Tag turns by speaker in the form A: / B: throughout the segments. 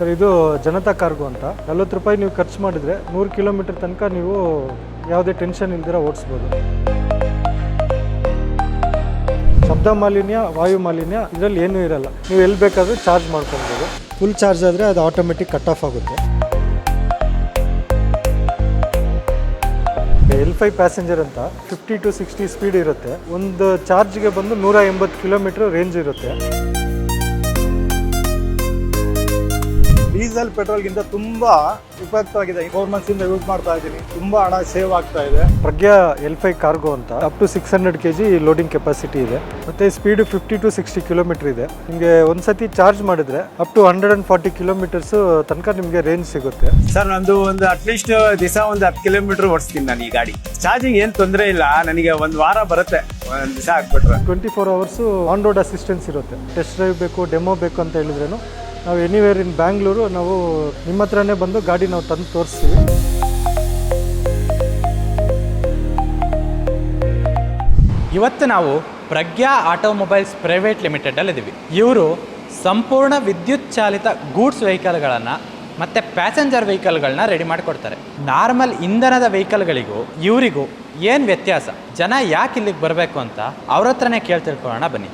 A: Sir ಇದು Janata cargo ಅಂತ. ನಲ್ವತ್ತು ರೂಪಾಯಿ ನೀವು ಖರ್ಚು ಮಾಡಿದರೆ ನೂರು ಕಿಲೋಮೀಟರ್ ತನಕ ನೀವು ಯಾವುದೇ ಟೆನ್ಷನ್ ಇಲ್ದಿರ ಓಡಿಸ್ಬೋದು. ಶಬ್ದ ಮಾಲಿನ್ಯ ವಾಯು ಮಾಲಿನ್ಯ ಇದರಲ್ಲಿ ಏನೂ ಇರಲ್ಲ. ನೀವು ಎಲ್ಲಿ ಬೇಕಾದರೂ ಚಾರ್ಜ್ ಮಾಡ್ಕೊಬೋದು ಫುಲ್ ಚಾರ್ಜ್ ಆದರೆ ಅದು ಆಟೋಮೆಟಿಕ್ ಕಟ್ ಆಫ್ ಆಗುತ್ತೆ. ಎಲ್ ಫೈ ಪ್ಯಾಸೆಂಜರ್ ಅಂತ ಫಿಫ್ಟಿ ಟು ಸಿಕ್ಸ್ಟಿ ಸ್ಪೀಡ್ ಇರುತ್ತೆ. ಒಂದು ಚಾರ್ಜ್ಗೆ ಬಂದು ನೂರ ಎಂಬತ್ತು ಕಿಲೋಮೀಟ್ರ್ ರೇಂಜ್ ಇರುತ್ತೆ.
B: ಡೀಸೆಲ್ ಪೆಟ್ರೋಲ್ಗಿಂತ ತುಂಬಾ ಉಪಯುಕ್ತವಾಗಿದೆ. ಫೋರ್ ಮಂತ್ಸ್ ಇಂದ ಯೂಸ್ ಮಾಡ್ತಾ ಇದ್ದೀನಿ. ತುಂಬಾ ಹಣ ಸೇವ್ ಆಗ್ತಾ ಇದೆ.
A: ಪ್ರಜ್ಞಾ ಎಲ್ ಫೈ ಕಾರ್ಗೋ ಅಂತ. Up to six hundred K G loading capacity ಇದೆ. ಮತ್ತೆ speed fifty to sixty kilometre ಇದೆ. ನಿಮಗೆ ಒಂದ್ಸತಿ ಚಾರ್ಜ್ ಮಾಡಿದ್ರೆ up to hundred and forty kilometres ತನಕ ನಿಮಗೆ ರೇಂಜ್ ಸಿಗುತ್ತೆ.
C: ಸರ್ ನಂದು ಒಂದು ಅಟ್ಲೀಸ್ಟ್ ದಿವಸ ಒಂದು ಹತ್ತು ಕಿಲೋಮೀಟರ್ ಓಡಿಸ್ತೀನಿ ನಾನು ಈ ಗಾಡಿ. ಚಾರ್ಜಿಂಗ್ ಏನು ತೊಂದರೆ ಇಲ್ಲ. ನನಗೆ ಒಂದು ವಾರ ಬರುತ್ತೆ. ಒಂದು ದಿವಸ ಹಾಕ್ಬಿಟ್ರೆ
A: twenty four hours on road assistance ಇರುತ್ತೆ. ಟೆಸ್ಟ್ ಡ್ರೈವ್ ಬೇಕು ಡೆಮೋ ಬೇಕು ಅಂತ ಹೇಳಿದ್ರೇನು ನಾವು ಎನಿವೇರ್ ಇನ್ ಬ್ಯಾಂಗ್ಳೂರು ನಾವು ನಿಮ್ಮ ಹತ್ರನೇ ಬಂದು ಗಾಡಿ ನಾವು ತಂದು ತೋರಿಸ್ತೀವಿ.
D: ಇವತ್ತು ನಾವು ಪ್ರಜ್ಞಾ ಆಟೋಮೊಬೈಲ್ಸ್ ಪ್ರೈವೇಟ್ ಲಿಮಿಟೆಡಲ್ಲಿದ್ದೀವಿ ಇವರು ಸಂಪೂರ್ಣ ವಿದ್ಯುತ್ ಚಾಲಿತ ಗೂಡ್ಸ್ ವೆಹಿಕಲ್ಗಳನ್ನು ಮತ್ತು ಪ್ಯಾಸೆಂಜರ್ ವೆಹಿಕಲ್ಗಳನ್ನ ರೆಡಿ ಮಾಡಿಕೊಡ್ತಾರೆ. ನಾರ್ಮಲ್ ಇಂಧನದ ವೆಹಿಕಲ್ಗಳಿಗೂ ಇವರಿಗೂ ಏನು ವ್ಯತ್ಯಾಸ? ಜನ ಯಾಕೆ ಇಲ್ಲಿಗೆ ಬರಬೇಕು ಅಂತ ಅವ್ರ ಹತ್ರನೇ ಕೇಳಿ ತಿಳ್ಕೊಳ್ಳೋಣ ಬನ್ನಿ.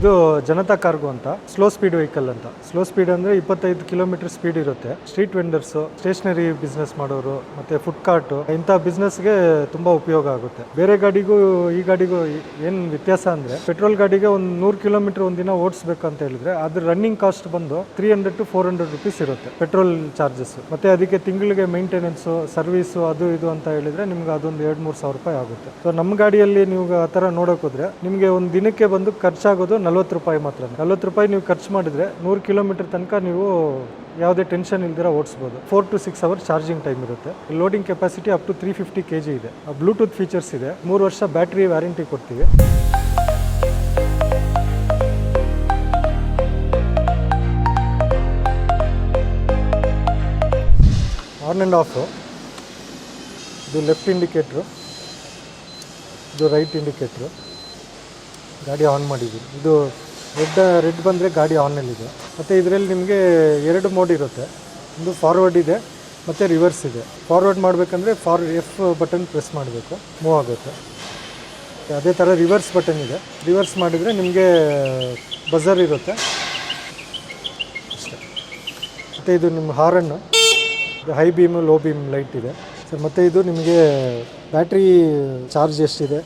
A: ಇದು ಜನತಾ ಕಾರ್ಗೋ ಅಂತ ಸ್ಲೋ ಸ್ಪೀಡ್ ವೆಹಿಕಲ್ ಅಂತ. ಸ್ಲೋ ಸ್ಪೀಡ್ ಅಂದರೆ ಇಪ್ಪತ್ತೈದು ಕಿಲೋಮೀಟರ್ ಸ್ಪೀಡ್ ಇರುತ್ತೆ. ಸ್ಟ್ರೀಟ್ ವೆಂಡರ್ಸ್ ಸ್ಟೇಷನರಿ ಬಿಸ್ನೆಸ್ ಮಾಡೋರು, ಮತ್ತೆ ಫುಡ್ ಕಾರ್ಟು ಇಂಥ ಬಿಸ್ನೆಸ್ಗೆ ತುಂಬ ಉಪಯೋಗ ಆಗುತ್ತೆ. ಬೇರೆ ಗಾಡಿಗೂ, ಈ ಗಾಡಿಗೂ ಏನು ವ್ಯತ್ಯಾಸ ಅಂದ್ರೆ ಪೆಟ್ರೋಲ್ ಗಾಡಿಗೆ ಒಂದು ನೂರು ಕಿಲೋಮೀಟರ್ ಒಂದಿನ ಅಂತ ಹೇಳಿದ್ರೆ, ಅದ್ರ ರನ್ನಿಂಗ್ ಕಾಸ್ಟ್ ಬಂದು three hundred to four hundred rupees ಇರುತ್ತೆ ಪೆಟ್ರೋಲ್ ಚಾರ್ಜಸ್ ಮತ್ತೆ ಅದಕ್ಕೆ ತಿಂಗಳಿಗೆ ಮೇಂಟೆನೆನ್ಸು ಸರ್ವಿಸ್ ಅದು ಇದು ಅಂತ ಹೇಳಿದ್ರೆ ನಿಮ್ಗೆ ಅದೊಂದು ಎರಡು ಮೂರು ಸಾವಿರ ರೂಪಾಯಿ ಆಗುತ್ತೆ. ಸೊ ನಮ್ಮ ಗಾಡಿಯಲ್ಲಿ ನೀವು ಆ ಥರ ನೋಡೋಕ್ಕೋದ್ರೆ ನಿಮಗೆ ಒಂದು ದಿನಕ್ಕೆ ಬಂದು ಖರ್ಚಾಗೋದು ನಲ್ವತ್ತು ರೂಪಾಯಿ ಮಾತ್ರ. ನಲ್ವತ್ತು ರೂಪಾಯಿ ನೀವು ಖರ್ಚು ಮಾಡಿದ್ರೆ ನೂರು ಕಿಲೋಮೀಟರ್ ತನಕ ನೀವು ಯಾವುದೇ ಟೆನ್ಷನ್ ಇಲ್ದಿರ ಓಡಿಸ್ಬೋದು. Four to six hour charging time ಇರುತ್ತೆ. Loading capacity up to three fifty K G ಇದೆ. ಬ್ಲೂಟೂತ್ ಫೀಚರ್ಸ್ ಇದೆ. ಮೂರು ವರ್ಷ ಬ್ಯಾಟ್ರಿ ವ್ಯಾರಂಟಿ ಕೊಡ್ತೀವಿ. ಆನ್ ಆ್ಯಂಡ್ ಆಫು ಇದು ಲೆಫ್ಟ್ ಇಂಡಿಕೇಟ್ರು ಇದು ರೈಟ್ ಇಂಡಿಕೇಟ್ರು ಗಾಡಿ ಆನ್ ಮಾಡಿದ್ದೀವಿ. ಇದು ರೆಡ್ ರೆಡ್ ಬಂದರೆ ಗಾಡಿ ಆನ್ನಲ್ಲಿದೆ ಮತ್ತು ಇದರಲ್ಲಿ ನಿಮಗೆ ಎರಡು ಮೋಡ್ ಇರುತ್ತೆ. ಒಂದು ಫಾರ್ವರ್ಡ್ ಇದೆ, ಮತ್ತು ರಿವರ್ಸ್ ಇದೆ. ಫಾರ್ವರ್ಡ್ ಮಾಡಬೇಕಂದ್ರೆ ಫಾರ್ ಎಫ್ ಬಟನ್ ಪ್ರೆಸ್ ಮಾಡಬೇಕು. ಮೂವ್ ಆಗುತ್ತೆ. ಅದೇ ಥರ ರಿವರ್ಸ್ ಬಟನ್ ಇದೆ. ರಿವರ್ಸ್ ಮಾಡಿದರೆ ನಿಮಗೆ ಬಜರ್ ಇರುತ್ತೆ. ಅಷ್ಟೇ. ಮತ್ತು ಇದು ನಿಮ್ಮ ಹಾರನ್ನು. High beam low beam light ಇದೆ. ಸರ್, ಮತ್ತು ಇದು ನಿಮಗೆ ಬ್ಯಾಟ್ರಿ ಚಾರ್ಜ್ ಎಷ್ಟಿದೆ?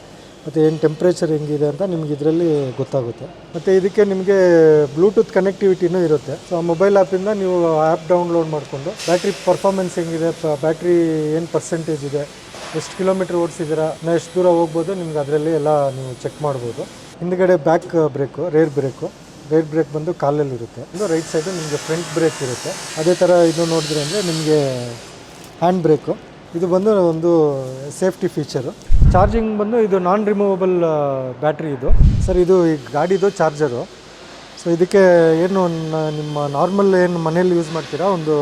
A: ಮತ್ತು ಏನು ಟೆಂಪ್ರೇಚರ್ ಹೆಂಗಿದೆ ಅಂತ ನಿಮ್ಗೆ ಇದರಲ್ಲಿ ಗೊತ್ತಾಗುತ್ತೆ. ಮತ್ತು ಇದಕ್ಕೆ ನಿಮಗೆ ಬ್ಲೂಟೂತ್ ಕನೆಕ್ಟಿವಿಟಿನೂ ಇರುತ್ತೆ. ಸೊ ಮೊಬೈಲ್ ಆ್ಯಪಿಂದ ನೀವು ಆ್ಯಪ್ ಡೌನ್ಲೋಡ್ ಮಾಡಿಕೊಂಡು ಬ್ಯಾಟ್ರಿ ಪರ್ಫಾರ್ಮೆನ್ಸ್ ಹೆಂಗಿದೆ ಬ್ಯಾಟ್ರಿ ಏನು ಪರ್ಸೆಂಟೇಜ್ ಇದೆ, ಎಷ್ಟು ಕಿಲೋಮೀಟ್ರ್ ಓಡಿಸಿದ್ದೀರಾ ಎಷ್ಟು ದೂರ ಹೋಗ್ಬೋದು, ನಿಮ್ಗೆ ಅದರಲ್ಲಿ ಎಲ್ಲ ನೀವು ಚೆಕ್ ಮಾಡ್ಬೋದು. ಹಿಂದ್ಗಡೆ back brake rear brake rear brake ಬಂದು ಕಾಲಲ್ಲಿ ಇರುತ್ತೆ. ರೈಟ್ ಸೈಡು ನಿಮಗೆ ಫ್ರಂಟ್ ಬ್ರೇಕ್ ಇರುತ್ತೆ. ಅದೇ ಥರ ಇದು ನೋಡಿದ್ರೆ ಅಂದರೆ ನಿಮಗೆ ಹ್ಯಾಂಡ್ ಬ್ರೇಕು ಇದು ಬಂದು ಒಂದು ಸೇಫ್ಟಿ ಫೀಚರು. ಚಾರ್ಜಿಂಗ್ ಬಂದು ಇದು ನಾನ್ ರಿಮೂವಬಲ್ ಬ್ಯಾಟ್ರಿ ಇದು. ಸರ್, ಇದು ಈ ಗಾಡಿದು ಚಾರ್ಜರು. ಸೊ ಇದಕ್ಕೆ ಏನು ನಿಮ್ಮ ನಾರ್ಮಲ್ ಏನು ಮನೇಲಿ ಯೂಸ್ ಮಾಡ್ತೀರಾ? ಒಂದು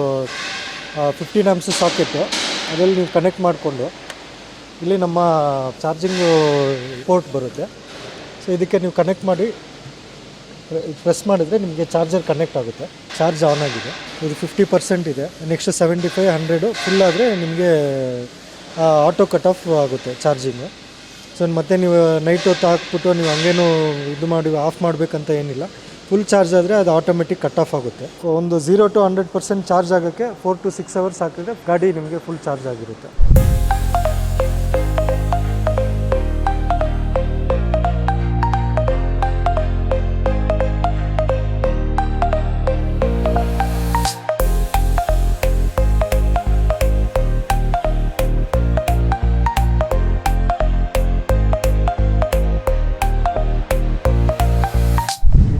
A: ಫಿಫ್ಟೀನ್ ಆಮ್ಸ್ ಸಾಕೆಟು ಅದರಲ್ಲಿ ನೀವು ಕನೆಕ್ಟ್ ಮಾಡಿಕೊಂಡು ಇಲ್ಲಿ ನಮ್ಮ ಚಾರ್ಜಿಂಗು ಪೋರ್ಟ್ ಬರುತ್ತೆ. ಸೊ ಇದಕ್ಕೆ ನೀವು ಕನೆಕ್ಟ್ ಮಾಡಿ ಪ್ರೆಸ್ ಮಾಡಿದ್ರೆ ನಿಮಗೆ ಚಾರ್ಜರ್ ಕನೆಕ್ಟ್ ಆಗುತ್ತೆ. ಚಾರ್ಜ್ ಆನ್ ಆಗಿದೆ. ಇದು ಫಿಫ್ಟಿ ಪರ್ಸೆಂಟ್ ಇದೆ. Next seventy five hundred full ಆದರೆ ನಿಮಗೆ ಆಟೋ ಕಟ್ ಆಫ್ ಆಗುತ್ತೆ ಚಾರ್ಜಿಂಗು ಸೊ ಮತ್ತೆ ನೀವು ನೈಟ್ ಹೊತ್ತು ಹಾಕ್ಬಿಟ್ಟು ನೀವು ಹಂಗೇನು ಇದು ಮಾಡಿ ಆಫ್ ಮಾಡಬೇಕಂತ ಏನಿಲ್ಲ. ಫುಲ್ ಚಾರ್ಜ್ ಆದರೆ ಅದು ಆಟೋಮೆಟಿಕ್ ಕಟ್ ಆಫ್ ಆಗುತ್ತೆ. ಒಂದು zero to hundred percent charge ಆಗೋಕ್ಕೆ ಫೋರ್ ಟು ಸಿಕ್ಸ್ ಅವರ್ಸ್ ಹಾಕಿದ್ರೆ ಗಾಡಿ ನಿಮಗೆ ಫುಲ್ ಚಾರ್ಜ್ ಆಗಿರುತ್ತೆ.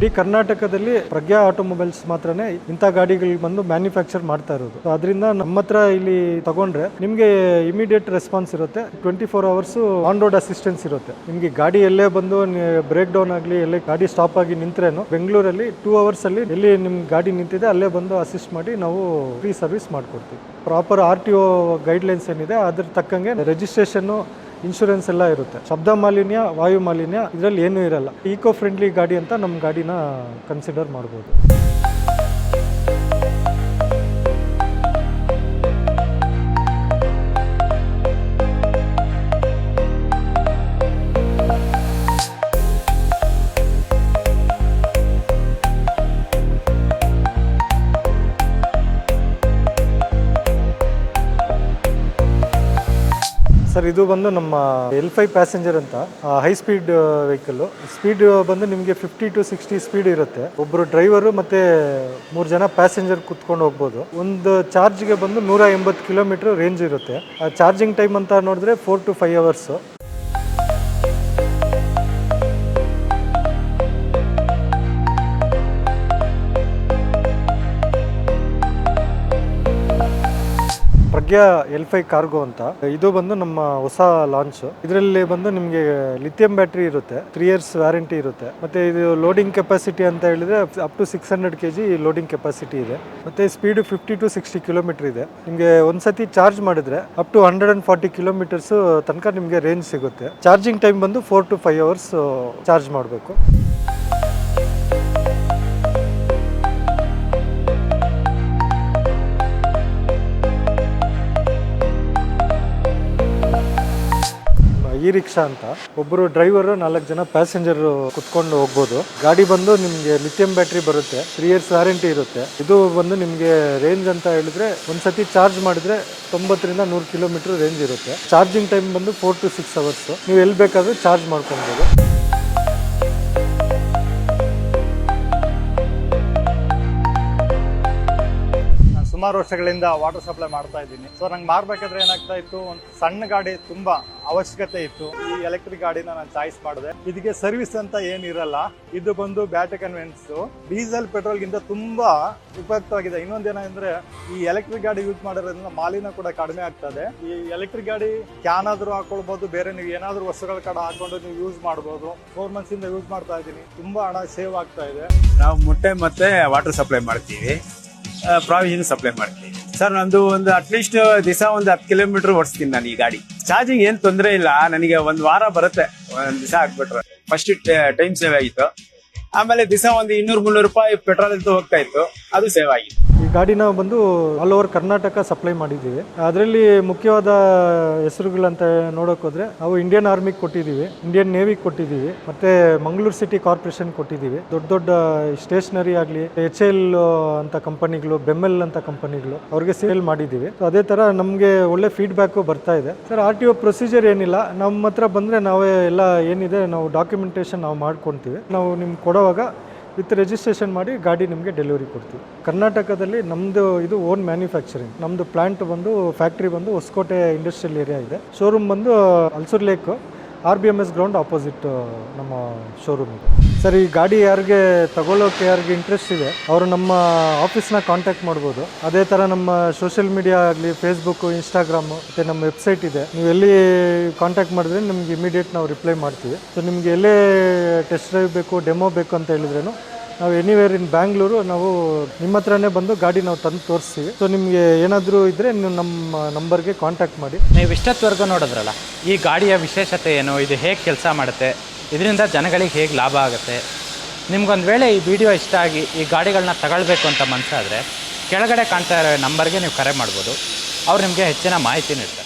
A: ಇಡೀ ಕರ್ನಾಟಕದಲ್ಲಿ ಪ್ರಜ್ಞಾ ಆಟೋಮೊಬೈಲ್ಸ್ ಮಾತ್ರನೇ ಇಂಥ ಗಾಡಿಗಳಿಗೆ ಬಂದು ಮ್ಯಾನುಫ್ಯಾಕ್ಚರ್ ಮಾಡ್ತಾ ಇರೋದು. ಅದರಿಂದ ನಮ್ಮ ಹತ್ರ ಇಲ್ಲಿ ತಗೊಂಡ್ರೆ ನಿಮಗೆ ಇಮಿಡಿಯೇಟ್ ರೆಸ್ಪಾನ್ಸ್ ಇರುತ್ತೆ. Twenty four hours on road assistance ಇರುತ್ತೆ. ನಿಮಗೆ ಗಾಡಿ ಎಲ್ಲೇ ಬಂದು ಬ್ರೇಕ್ ಡೌನ್ ಆಗಲಿ, ಎಲ್ಲೇ ಗಾಡಿ ಸ್ಟಾಪ್ ಆಗಿ ನಿಂತ್ರೇನು, ಬೆಂಗಳೂರಲ್ಲಿ ಟೂ ಅವರ್ಸ್ ಅಲ್ಲಿ ಎಲ್ಲಿ ನಿಮ್ ಗಾಡಿ ನಿಂತಿದೆ, ಅಲ್ಲೇ ಬಂದು ಅಸಿಸ್ಟ್ ಮಾಡಿ ನಾವು ಫ್ರೀ ಸರ್ವಿಸ್ ಮಾಡ್ಕೊಡ್ತೀವಿ. Proper R T O guidelines ಏನಿದೆ, ಅದ್ರ ತಕ್ಕಂಗೆ ರಿಜಿಸ್ಟ್ರೇಷನ್ ಇನ್ಶೂರೆನ್ಸ್ ಎಲ್ಲ ಇರುತ್ತೆ. ಶಬ್ದ ಮಾಲಿನ್ಯ, ವಾಯು ಮಾಲಿನ್ಯ, ಇದರಲ್ಲಿ ಏನೂ ಇರಲ್ಲ. ಈಕೋ ಫ್ರೆಂಡ್ಲಿ ಗಾಡಿ ಅಂತ ನಮ್ಮ ಗಾಡಿನ ಕನ್ಸಿಡರ್ ಮಾಡ್ಬೋದು. ಸರ್, ಇದು ಬಂದು ನಮ್ಮ ಎಲ್ ಫೈ ಪ್ಯಾಸೆಂಜರ್ ಅಂತ ಹೈ ಸ್ಪೀಡ್ ವೆಹಿಕಲ್ ಸ್ಪೀಡ್ ಬಂದು ನಿಮಗೆ ಫಿಫ್ಟಿ ಟು ಸಿಕ್ಸ್ಟಿ ಸ್ಪೀಡ್ ಇರುತ್ತೆ. ಒಬ್ಬರು ಡ್ರೈವರು ಮತ್ತೆ ಮೂರು ಜನ ಪ್ಯಾಸೆಂಜರ್ ಕುತ್ಕೊಂಡು ಹೋಗ್ಬೋದು. ಒಂದು ಚಾರ್ಜ್ಗೆ ಬಂದು ನೂರ ಎಂಬತ್ತು ಕಿಲೋಮೀಟರ್ ರೇಂಜ್ ಇರುತ್ತೆ. ಆ ಚಾರ್ಜಿಂಗ್ ಟೈಮ್ ಅಂತ ನೋಡಿದ್ರೆ four to five hours Prajna L five cargo ಅಂತ. ಇದು ಬಂದು ನಮ್ಮ ಹೊಸ ಲಾಂಚ್ ಇದರಲ್ಲಿ ಬಂದು ನಿಮಗೆ ಲಿಥಿಯಂ ಬ್ಯಾಟ್ರಿ ಇರುತ್ತೆ. ತ್ರೀ ಇಯರ್ಸ್ ವ್ಯಾರಂಟಿ ಇರುತ್ತೆ. ಮತ್ತೆ ಇದು ಲೋಡಿಂಗ್ ಕೆಪಾಸಿಟಿ ಅಂತ ಹೇಳಿದ್ರೆ up to six hundred K G loading capacity ಇದೆ. ಮತ್ತೆ speed fifty to sixty kilometre ಇದೆ. ನಿಮಗೆ ಒಂದ್ಸತಿ ಚಾರ್ಜ್ ಮಾಡಿದ್ರೆ up to hundred and forty kilometres ತನಕ ನಿಮಗೆ ರೇಂಜ್ ಸಿಗುತ್ತೆ. ಚಾರ್ಜಿಂಗ್ ಟೈಮ್ ಬಂದು four to five hours charge ಮಾಡಬೇಕು. ಇ ರಿಕ್ಷಾ ಅಂತ. ಒಬ್ಬರು ಡ್ರೈವರ್ ನಾಲ್ಕು ಜನ ಪ್ಯಾಸೆಂಜರ್ ಕುತ್ಕೊಂಡು ಹೋಗ್ಬೋದು. ಗಾಡಿ ಬಂದು ನಿಮಗೆ ಲಿಥಿಯಂ ಬ್ಯಾಟ್ರಿ ಬರುತ್ತೆ. ತ್ರೀ ಇಯರ್ಸ್ ವ್ಯಾರಂಟಿ ಇರುತ್ತೆ. ಇದು ಬಂದು ನಿಮಗೆ ರೇಂಜ್ ಅಂತ ಹೇಳಿದ್ರೆ ಒಂದ್ಸತಿ ಚಾರ್ಜ್ ಮಾಡಿದ್ರೆ ತೊಂಬತ್ತರಿಂದ ನೂರು ಕಿಲೋಮೀಟರ್ ರೇಂಜ್ ಇರುತ್ತೆ. ಚಾರ್ಜಿಂಗ್ ಟೈಮ್ ಬಂದು ಫೋರ್ ಟು ಸಿಕ್ಸ್ ಅವರ್ಸ್ ನೀವು ಎಲ್ಲಿ ಬೇಕಾದ್ರೂ ಚಾರ್ಜ್ ಮಾಡ್ಕೊಬೋದು.
B: ಸುಮಾರು ವರ್ಷಗಳಿಂದ ವಾಟರ್ ಸಪ್ಲೈ ಮಾಡ್ತಾ ಇದ್ದೀನಿ. ಸೊ ನಂಗೆ ಮಾರ್ಬೇಕಾದ್ರೆ ಏನಾಗ್ತಾ ಇತ್ತು? ಒಂದು ಸಣ್ಣ ಗಾಡಿ ತುಂಬಾ ಅವಶ್ಯಕತೆ ಇತ್ತು. ಈ ಎಲೆಕ್ಟ್ರಿಕ್ ಗಾಡಿನ ನಾನು ಚಾಯ್ಸ್ ಮಾಡಿದೆ. ಇದಕ್ಕೆ ಸರ್ವಿಸ್ ಅಂತ ಏನಿರಲ್ಲ ಇದು ಬಂದು ಬ್ಯಾಟ್ರಿ ಕನ್ವೆನ್ಸ್ ಡೀಸೆಲ್ ಪೆಟ್ರೋಲ್ಗಿಂತ ತುಂಬಾ ಉಪಯುಕ್ತವಾಗಿದೆ. ಇನ್ನೊಂದೇನಂದ್ರೆ ಈ ಎಲೆಕ್ಟ್ರಿಕ್ ಗಾಡಿ ಯೂಸ್ ಮಾಡೋದ್ರಿಂದ ಮಾಲಿನ್ಯ ಕೂಡ ಕಡಿಮೆ ಆಗ್ತದೆ. ಈ ಎಲೆಕ್ಟ್ರಿಕ್ ಗಾಡಿ ಕ್ಯಾನ್ ಆದ್ರೂ ಹಾಕೊಳ್ಬಹುದು ಬೇರೆ ನೀವು ಏನಾದ್ರೂ ವಸ್ತುಗಳ ಕಡೆ ಹಾಕೊಂಡು ನೀವು ಯೂಸ್ ಮಾಡಬಹುದು ಫೋರ್ ಮಂತ್ಸ್ ಇಂದ ಯೂಸ್ ಮಾಡ್ತಾ ಇದ್ದೀನಿ. ತುಂಬಾ ಹಣ ಸೇವ್ ಆಗ್ತಾ ಇದೆ.
C: ನಾವು ಮೊಟ್ಟೆ ಮತ್ತೆ ವಾಟರ್ ಸಪ್ಲೈ ಮಾಡ್ತೀವಿ. ಪ್ರಾವಿಷನ್ ಸಪ್ಲೈ ಮಾಡ್ತೀನಿ. ಸರ್ ನಂದು ಒಂದು ಅಟ್ಲೀಸ್ಟ್ ದಿವಸ ಒಂದು ಹತ್ತು ಕಿಲೋಮೀಟರ್ ಓಡಿಸ್ತೀನಿ ನಾನು ಈ ಗಾಡಿ. ಚಾರ್ಜಿಂಗ್ ಏನ್ ತೊಂದರೆ ಇಲ್ಲ, ನನಗೆ ಒಂದ್ ವಾರ ಬರುತ್ತೆ, ಒಂದ್ ದಿವಸ ಹಾಕ್ಬಿಟ್ರೆ ಫಸ್ಟ್ ಟೈಮ್ ಸೇವ್ ಆಗಿತ್ತು. ಆಮೇಲೆ ದಿವಸ ಒಂದು ಇನ್ನೂರು ಮುನ್ನೂರು ರೂಪಾಯಿ ಪೆಟ್ರೋಲ್ ಅಂತ ಹೋಗ್ತಾ ಇತ್ತು, ಅದು ಸೇವ್ ಆಗಿತ್ತು.
A: ಈ ಗಾಡಿನ ಬಂದು ಆಲ್ ಓವರ್ ಕರ್ನಾಟಕ ಸಪ್ಲೈ ಮಾಡಿದ್ದೀವಿ. ಅದರಲ್ಲಿ ಮುಖ್ಯವಾದ ಹೆಸರುಗಳಂತ ನೋಡೋಕೆ ಹೋದ್ರೆ, ನಾವು ಇಂಡಿಯನ್ ಆರ್ಮಿಗೆ ಕೊಟ್ಟಿದ್ದೀವಿ. ಇಂಡಿಯನ್ ನೇವಿಗೆ ಕೊಟ್ಟಿದ್ದೀವಿ. ಮತ್ತೆ ಮಂಗಳೂರು ಸಿಟಿ ಕಾರ್ಪೊರೇಷನ್ ಕೊಟ್ಟಿದ್ದೀವಿ. ದೊಡ್ಡ ದೊಡ್ಡ ಸ್ಟೇಷನರಿ ಆಗಲಿ ಎಚ್ ಎಲ್ ಅಂತ ಕಂಪನಿಗಳು ಬೆಮ್ಮೆಲ್ ಅಂತ ಕಂಪನಿಗಳು ಅವ್ರಿಗೆ ಸೇಲ್ ಮಾಡಿದ್ದೀವಿ. ಅದೇ ಥರ ನಮಗೆ ಒಳ್ಳೆ ಫೀಡ್ಬ್ಯಾಕು ಬರ್ತಾ ಇದೆ. Sir R T O procedure ಏನಿಲ್ಲ. ನಮ್ಮ ಹತ್ರ ಬಂದರೆ ನಾವೇ ಎಲ್ಲ ಏನಿದೆ, ನಾವು ಡಾಕ್ಯುಮೆಂಟೇಶನ್ ನಾವು ಮಾಡ್ಕೊತೀವಿ. ನಾವು ನಿಮ್ಗೆ ಕೊಡೋವಾಗ ವಿತ್ ರಿಜಿಸ್ಟ್ರೇಷನ್ ಮಾಡಿ ಗಾಡಿ ನಿಮಗೆ ಡೆಲಿವರಿ ಕೊಡ್ತೀವಿ. ಕರ್ನಾಟಕದಲ್ಲಿ ನಮ್ಮದು ಇದು ಓನ್ ಮ್ಯಾನುಫ್ಯಾಕ್ಚರಿಂಗ್ ನಮ್ಮದು ಪ್ಲಾಂಟ್ ಬಂದು ಫ್ಯಾಕ್ಟ್ರಿ ಬಂದು ಹೊಸಕೋಟೆ ಇಂಡಸ್ಟ್ರಿಯಲ್ ಏರಿಯಾ ಇದೆ. ಶೋರೂಮ್ ಬಂದು Ulsoor lake R B M S ground opposite ನಮ್ಮ ಶೋರೂಮ್ ಇದೆ. ಸರ್, ಈ ಗಾಡಿ ಯಾರಿಗೆ ತಗೊಳ್ಳೋಕೆ ಯಾರಿಗೆ ಇಂಟ್ರೆಸ್ಟ್ ಇದೆ, ಅವರು ನಮ್ಮ ಆಫೀಸ್ನ ಕಾಂಟ್ಯಾಕ್ಟ್ ಮಾಡ್ಬೋದು. ಅದೇ ಥರ ನಮ್ಮ ಸೋಷಿಯಲ್ ಮೀಡಿಯಾ ಆಗಲಿ ಫೇಸ್ಬುಕ್ಕು ಇನ್ಸ್ಟಾಗ್ರಾಮು ಮತ್ತು ನಮ್ಮ ವೆಬ್ಸೈಟ್ ಇದೆ. ನೀವು ಎಲ್ಲಿ ಕಾಂಟ್ಯಾಕ್ಟ್ ಮಾಡಿದ್ರೆ ನಿಮ್ಗೆ ಇಮಿಡಿಯೇಟ್ ನಾವು ರಿಪ್ಲೈ ಮಾಡ್ತೀವಿ. ಸೊ ನಿಮಗೆ ಎಲ್ಲೇ ಟೆಸ್ಟ್ ಡ್ರೈವ್ ಬೇಕು ಡೆಮೋ ಬೇಕು ಅಂತ ಹೇಳಿದ್ರೇನು ನಾವು ಎನಿವೇರ್ ಇನ್ ಬ್ಯಾಂಗ್ಳೂರು ನಾವು ನಿಮ್ಮ ಹತ್ರನೇ ಬಂದು ಗಾಡಿ ನಾವು ತಂದು ತೋರಿಸ್ತೀವಿ. ಸೊ ನಿಮಗೆ ಏನಾದರೂ ಇದ್ದರೆ ನೀವು ನಮ್ಮ ನಂಬರ್ಗೆ ಕಾಂಟ್ಯಾಕ್ಟ್ ಮಾಡಿ.
D: ನೀವು ಇಷ್ಟೊತ್ತವರೆಗೂ ನೋಡಿದ್ರಲ್ಲ, ಈ ಗಾಡಿಯ ವಿಶೇಷತೆ ಏನು? ಇದು ಹೇಗೆ ಕೆಲಸ ಮಾಡುತ್ತೆ? ಇದರಿಂದ ಜನಗಳಿಗೆ ಹೇಗೆ ಲಾಭ ಆಗುತ್ತೆ? ನಿಮ್ಗೊಂದು ವೇಳೆ ಈ ವಿಡಿಯೋ ಇಷ್ಟ ಆಗಿ ಈ ಗಾಡಿಗಳನ್ನ ತಗೊಳ್ಬೇಕು ಅಂತ ಮನಸ್ಸಾದರೆ ಕೆಳಗಡೆ ಕಾಣ್ತಾ ಇರೋ ನಂಬರ್ಗೆ ನೀವು ಕರೆ ಮಾಡ್ಬೋದು. ಅವ್ರು ನಿಮಗೆ ಹೆಚ್ಚಿನ ಮಾಹಿತಿ ನೀಡ್ತಾರೆ.